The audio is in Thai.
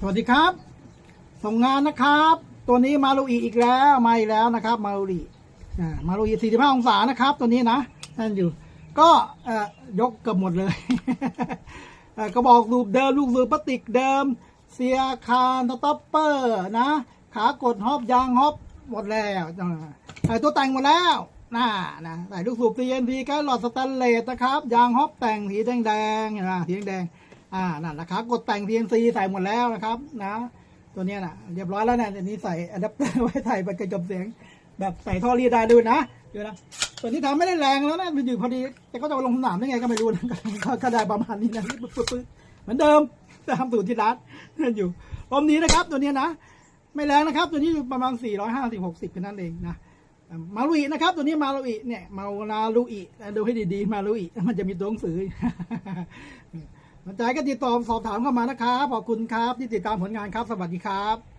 สวัสดีครับ ส่งงานนะครับ ตัวนี้มาลูอีอีกแล้วมาอีกแล้วนะครับ มาลูอีมาลูอี45องศานะครับ ตัวนี้นะนั่นอยู่ ก็เอ่อยกเกือบหมดเลยกระบอกสูบเดิมลูกสูบพลาสติกเดิม เสียคานสต็อปเปอร์นะ ขากดฮอปยางฮอปหมดแล้วใส่ตัวแต่งหมดแล้วน่านะใส่ลูกสูบ TNT แก๊สหลอดสแตนเลสนะครับ ยางฮอปแต่งสีแดงๆนะสีแดง อ่านั่นนะครับ กดแต่ง TNC ใส่หมดแล้วนะครับนะตัวเนี้ยนะเรียบร้อยแล้วเนี่ยอันนี้ใส่อะแดปเตอร์ไว้ถ่ไปกระจบเสียง แบบใส่ท่อรีดได้ด้วยนะเดี๋ยวนะตัวนี้ทำไม่ได้แรงแล้วนะมันอยู่พอดีแต่ก็จะลงสนามได้ไงก็ไม่รู้นะก็ได้ประมาณนี้นะปึ๊บปึ๊บปึ๊บเหมือนเดิมตามสูตรที่ร้านนั่นอยู่ลมนี้นะครับ ตัวนี้นะไม่แรงนะครับ ตัวนี้อยู่ประมาณ 450 60แค่นั้นเองนะมาลุอีนะครับ ตัวนี้มาลุอีเนี่ยมานาลุอีดูให้ดีๆมาลุอีมันจะมีตัวหนังสือ สนใจก็ติดต่อสอบถามเข้ามานะครับ ขอบคุณครับที่ติดตามผลงานครับ สวัสดีครับ